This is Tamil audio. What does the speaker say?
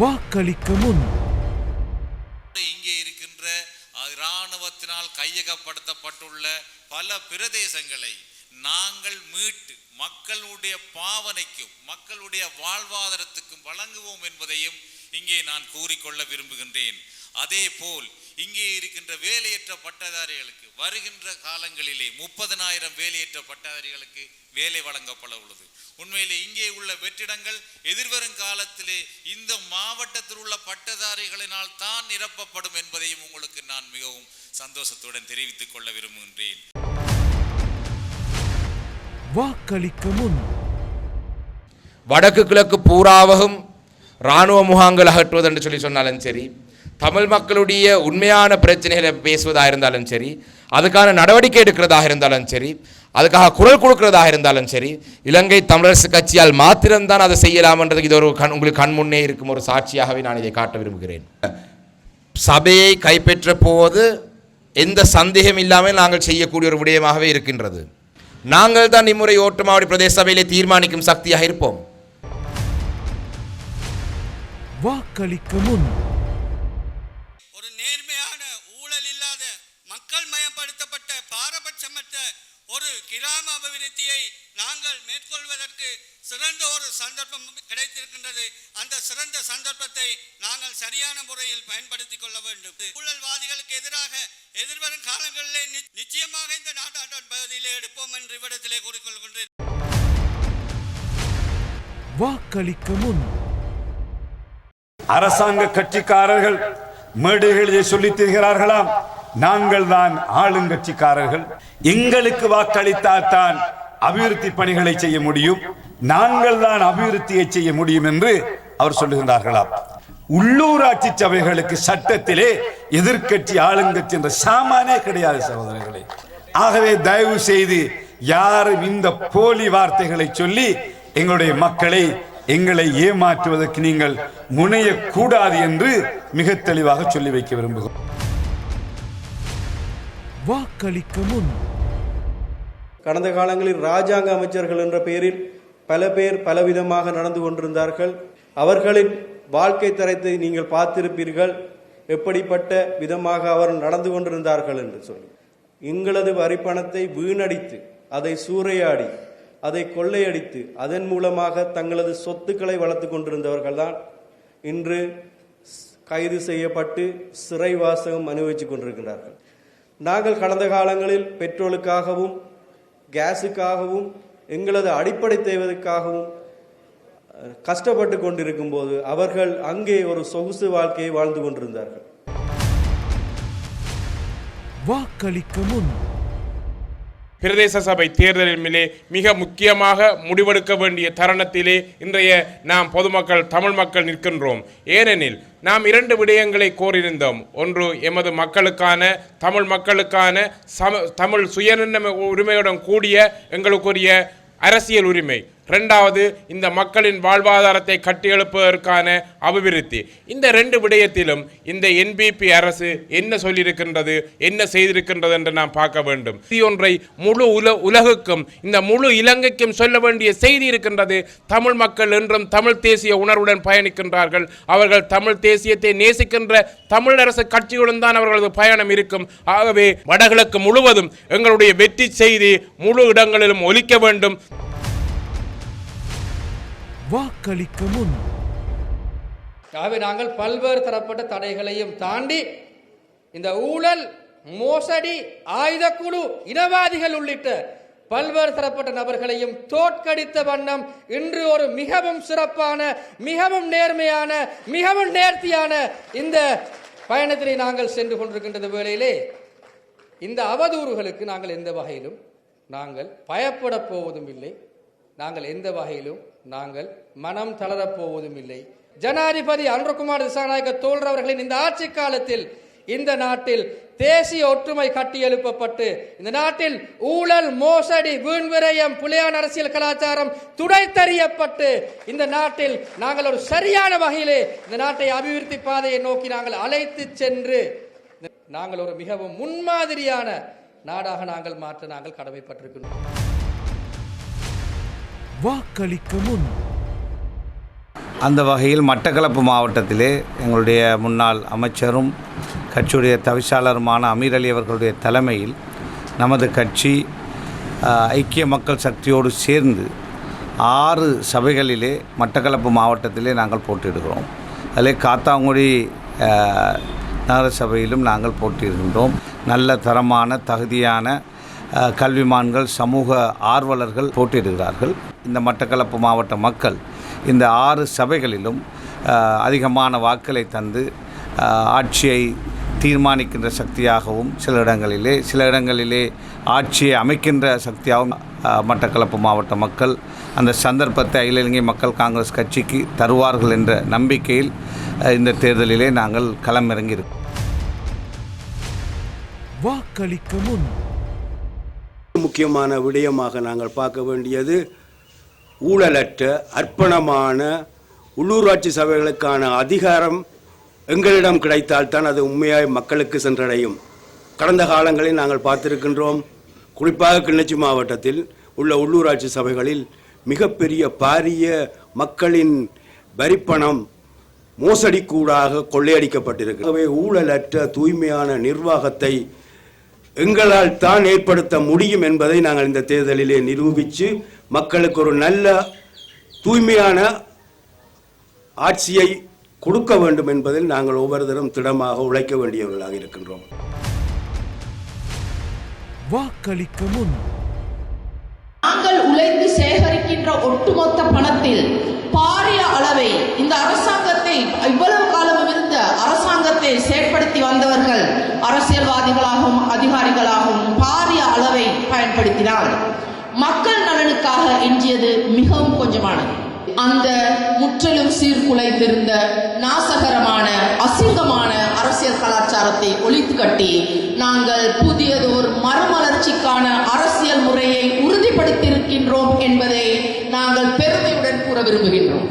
வாக்களிக்க முன். இங்கே இருக்கின்ற இராணுவத்தினால் கையகப்படுத்தப்பட்டுள்ள பல பிரதேசங்களை நாங்கள் மீட்டு மக்களுடைய பாவனைக்கும் மக்களுடைய வாழ்வாதாரத்துக்கும் வழங்குவோம் என்பதையும் இங்கே நான் கூறிக்கொள்ள விரும்புகின்றேன். அதே போல் இங்கே இருக்கின்ற வேலையற்ற பட்டதாரிகளுக்கு வருகின்ற காலங்களிலே முப்பதனாயிரம் வேலையற்ற பட்டதாரிகளுக்கு வேலை வழங்கப்பட உள்ளது. உண்மையிலே இங்கே உள்ள வெற்றிடங்கள் எதிர்வரும் காலத்திலே இந்த மாவட்டத்தில் உள்ள பட்டதாரிகளினால் தான் நிரப்பப்படும் என்பதையும் உங்களுக்கு நான் மிகவும் சந்தோஷத்துடன் தெரிவித்துக் கொள்ள விரும்புகின்றேன். வாக்களிக்க முன். வடக்கு கிழக்கு பூராவகம் இராணுவ முகாம்கள் அகற்றுவது என்று சொல்லி சொன்னாலும் சரி தமிழ் மக்களுடைய உண்மையான பிரச்சனைகளை பேசுவதாக இருந்தாலும் சரி அதுக்கான நடவடிக்கை எடுக்கிறதாக இருந்தாலும் சரி அதுக்காக குரல் கொடுக்கிறதாக இருந்தாலும் சரி இலங்கை தமிழரசு கட்சியால் மாத்திரம்தான் அதை செய்யலாம்ன்றதுக்கு இது ஒரு கண் உங்களுக்கு கண் முன்னே இருக்கும் ஒரு சாட்சியாகவே நான் இதை காட்ட விரும்புகிறேன். சபையை கைப்பற்ற போவது எந்த சந்தேகம் இல்லாமல் நாங்கள் செய்யக்கூடிய ஒரு விடயமாகவே இருக்கின்றது. நாங்கள் தான் இம்முறை ஓட்டுமாவடி பிரதேச சபையிலே தீர்மானிக்கும் சக்தியாக இருப்போம். வாக்களிக்க முன் ஒரு நேர்மையான ஊழல் இல்லாத மக்கள் மயப்படுத்தப்பட்ட பாரபட்சமற்ற ஒரு கிராம அபிவிருத்தியை நாங்கள் மேற்கொள்வதற்கு சிறந்த ஒரு சந்தர்ப்பம் கிடைத்திருக்கின்றது. அந்த சிறந்த சந்தர்ப்பத்தை நாங்கள் சரியான முறையில் பயன்படுத்திக் கொள்ள வேண்டும். ஊழல்வாதிகளுக்கு எதிராக எதிர்வரும் காலங்களிலே நிச்சயமாக இந்த நாட்டாட்டன் பகுதியிலே எடுப்போம் என்று இவ்விடத்திலே கூறிக்கொள்கின்றேன். வாக்களிக்க முன். அரசாங்க கட்சிக்காரர்கள் மேடைகளிலே சொல்லித் தருகிறார்களாம். நாங்கள் தான் ஆளுங்கட்சிக்காரர்கள் எங்களுக்கு வாக்களித்தால் தான் அபிவிருத்தி பணிகளை செய்ய முடியும். நாங்கள் தான் அபிவிருத்தியை செய்ய முடியும் என்று அவர் சொல்லுகின்றார்களாம். உள்ளூராட்சி சபைகளுக்கு சட்டத்திலே எதிர்க்கட்சி ஆளுங்கட்சி என்ற சாமானே கிடையாது சகோதரர்களே. ஆகவே தயவு செய்து யாரும் இந்த போலி வார்த்தைகளை சொல்லி எங்களுடைய மக்களை எங்களை ஏமாற்றுவதற்கு நீங்கள் முனையக்கூடாது என்று மிக தெளிவாக சொல்லி வைக்க விரும்புகிறோம். வாக்களிக்க முன். கடந்த காலங்களில் ராஜாங்க அமைச்சர்கள் என்ற பெயரில் பல பேர் பலவிதமாக நடந்து கொண்டிருந்தார்கள். அவர்களின் வாழ்க்கை தரத்தை நீங்கள் பார்த்திருப்பீர்கள். எப்படிப்பட்ட விதமாக அவர் நடந்து கொண்டிருந்தார்கள் என்று சொல்லி. எங்களது வரிப்பணத்தை வீணடித்து அதை சூறையாடி அதை கொள்ளையடித்து அதன் மூலமாக தங்களது சொத்துக்களை வளர்த்து கொண்டிருந்தவர்கள்தான் இன்று கைது செய்யப்பட்டு சிறைவாசகம் அனுபவித்துக் கொண்டிருக்கிறார்கள். நாங்கள் கடந்த காலங்களில் பெட்ரோலுக்காகவும் கேஸுக்காகவும் எங்களது அடிப்படை தேவைக்காகவும் கஷ்டப்பட்டு கொண்டிருக்கும் போது அவர்கள் அங்கே ஒரு சொகுசு வாழ்க்கையை வாழ்ந்து கொண்டிருந்தார்கள். வாக்களிக்க முன் பிரதேச சபை தேர்தலிலே மிக முக்கியமாக முடிவெடுக்க வேண்டிய தருணத்திலே இன்றைய நாம் பொதுமக்கள் தமிழ் மக்கள் நிற்கின்றோம். ஏனெனில் நாம் இரண்டு விடயங்களை கோரியிருந்தோம். ஒன்று எமது மக்களுக்கான தமிழ் மக்களுக்கான சம தமிழ் சுயநிர்ணய உரிமையுடன் கூடிய எங்களுக்குரிய அரசியல் உரிமை. ரெண்டாவது இந்த மக்களின் வாழ்வாதாரத்தை கட்டியெழுப்பதற்கான அபிவிருத்தி. இந்த ரெண்டு விடயத்திலும் இந்த என்பிபி அரசு என்ன சொல்லியிருக்கின்றது என்ன செய்திருக்கின்றது என்று நாம் பார்க்க வேண்டும். இது ஒன்றை முழு உல உலகுக்கும் இந்த முழு இலங்கைக்கும் சொல்ல வேண்டிய செய்தி இருக்கின்றது. தமிழ் மக்கள் என்றும் தமிழ் தேசிய உணர்வுடன் பயணிக்கின்றார்கள். அவர்கள் தமிழ் தேசியத்தை நேசிக்கின்ற தமிழரசு கட்சியுடன் தான் அவர்களது பயணம் இருக்கும். ஆகவே வடகிழக்கு முழுவதும் எங்களுடைய வெற்றி செய்தி முழு இடங்களிலும் ஒலிக்க வேண்டும். வாக்களிக்க முன். ஆகவே நாங்கள் பல்வேறு தரப்பட்ட தடைகளையும் தாண்டி இந்த ஊழல் மோசடி ஆயுதக்குழு இனவாதிகள் உள்ளிட்ட பல்வேறு தரப்பட்ட நபர்களையும் தோற்கடித்த வண்ணம் இன்று ஒரு மிகவும் சிறப்பான மிகவும் நேர்மையான மிகவும் நேர்த்தியான இந்த பயணத்திலே நாங்கள் சென்று கொண்டிருக்கின்ற வேளையிலே. இந்த அவதூறுகளுக்கு நாங்கள் எந்த வகையிலும் நாங்கள் பயப்பட போவதும் இல்லை. நாங்கள் எந்த வகையிலும் நாங்கள் மனம் தளரப்போவதும் இல்லை ஜனாதிபதி அன்றகுமார் திசாநாயக தோல்றவர்களின் இந்த ஆட்சி காலத்தில் இந்த நாட்டில் தேசிய ஒற்றுமை கட்டி எழுப்பப்பட்டு இந்த நாட்டில் ஊழல் மோசடி வீண்விரயம் புலியான அரசியல் கலாச்சாரம் துடைத்தறியப்பட்டு இந்த நாட்டில் நாங்கள் ஒரு சரியான வகையிலே இந்த நாட்டை அபிவிருத்தி பாதையை நோக்கி நாங்கள் அழைத்து சென்று நாங்கள் ஒரு மிகவும் முன்மாதிரியான நாடாக நாங்கள் மாற்ற நாங்கள் கடமைப்பட்டிருக்கிறோம் வாக்களிக்க முன். அந்த வகையில் மட்டக்களப்பு மாவட்டத்திலே எங்களுடைய முன்னாள் அமைச்சரும் கட்சியுடைய தவிசாளருமான அமீர் அலி அவர்களுடைய தலைமையில் நமது கட்சி ஐக்கிய மக்கள் சக்தியோடு சேர்ந்து ஆறு சபைகளிலே மட்டக்களப்பு மாவட்டத்திலே நாங்கள் போட்டியிடுகிறோம். அதிலே காத்தாங்குடி நகர சபையிலும் நாங்கள் போட்டியிடுகின்றோம். நல்ல தரமான தகுதியான கல்விமான்கள் சமூக ஆர்வலர்கள் போட்டியிடுகிறார்கள். இந்த மட்டக்களப்பு மாவட்ட மக்கள் இந்த ஆறு சபைகளிலும் அதிகமான வாக்களை தந்து ஆட்சியை தீர்மானிக்கின்ற சக்தியாகவும் சில இடங்களிலே சில இடங்களிலே ஆட்சியை அமைக்கின்ற சக்தியாகவும் மட்டக்களப்பு மாவட்ட மக்கள் அந்த சந்தர்ப்பத்தை அகில இலங்கை மக்கள் காங்கிரஸ் கட்சிக்கு தருவார்கள் என்ற நம்பிக்கையில் இந்த தேர்தலிலே நாங்கள் களமிறங்கியிருக்கோம். வாக்களிக்க முன். முக்கியமான விடயமாக நாங்கள் பார்க்க வேண்டியது ஊழலற்ற அர்ப்பணமான உள்ளூராட்சி சபைகளுக்கான அதிகாரம் எங்களிடம் கிடைத்தால்தான் அது உண்மையாய் மக்களுக்கு சென்றடையும். கடந்த காலங்களில் நாங்கள் பார்த்திருக்கின்றோம் குறிப்பாக கிளிநொச்சி மாவட்டத்தில் உள்ள உள்ளூராட்சி சபைகளில் மிகப்பெரிய பாரிய மக்களின் வரிப்பணம் மோசடிக்கூடாக கொள்ளையடிக்கப்பட்டிருக்கு. ஆகவே ஊழலற்ற தூய்மையான நிர்வாகத்தை எங்களால் தான் ஏற்படுத்த முடியும் என்பதை நாங்கள் இந்த தேர்தலிலே நிரூபித்து மக்களுக்கு ஒரு நல்ல தூய்மையான ஆட்சியை கொடுக்க வேண்டும் என்பதில் நாங்கள் ஒவ்வொருத்தரும் திடமாக உழைக்க வேண்டியவர்களாக இருக்கின்றோம். வாக்களிக்க முன். நாங்கள் உழைத்து சேகரிக்கின்ற ஒட்டுமொத்த பணத்தில் பாரிய அளவை இந்த அரசாங்கத்தை இவ்வளவு அரசாங்கத்தை செயற்படுத்தி வந்தவர்கள் அரசியல்வாதிகளாகவும் அதிகாரிகளாகவும் பாரிய அளவை பயன்படுத்தினால் மக்கள் நலனுக்காக எஞ்சியது மிகவும் கொஞ்சமானது. அந்த முற்றிலும் சீர்குலைந்திருந்த நாசகரமான அசிங்கமான அரசியல் கலாச்சாரத்தை ஒழித்து கட்டி நாங்கள் புதியதோர் மறுமலர்ச்சிக்கான அரசியல் முறையை உறுதிப்படுத்தியிருக்கின்றோம் என்பதை நாங்கள் பெருமையுடன் கூற விரும்புகின்றோம்.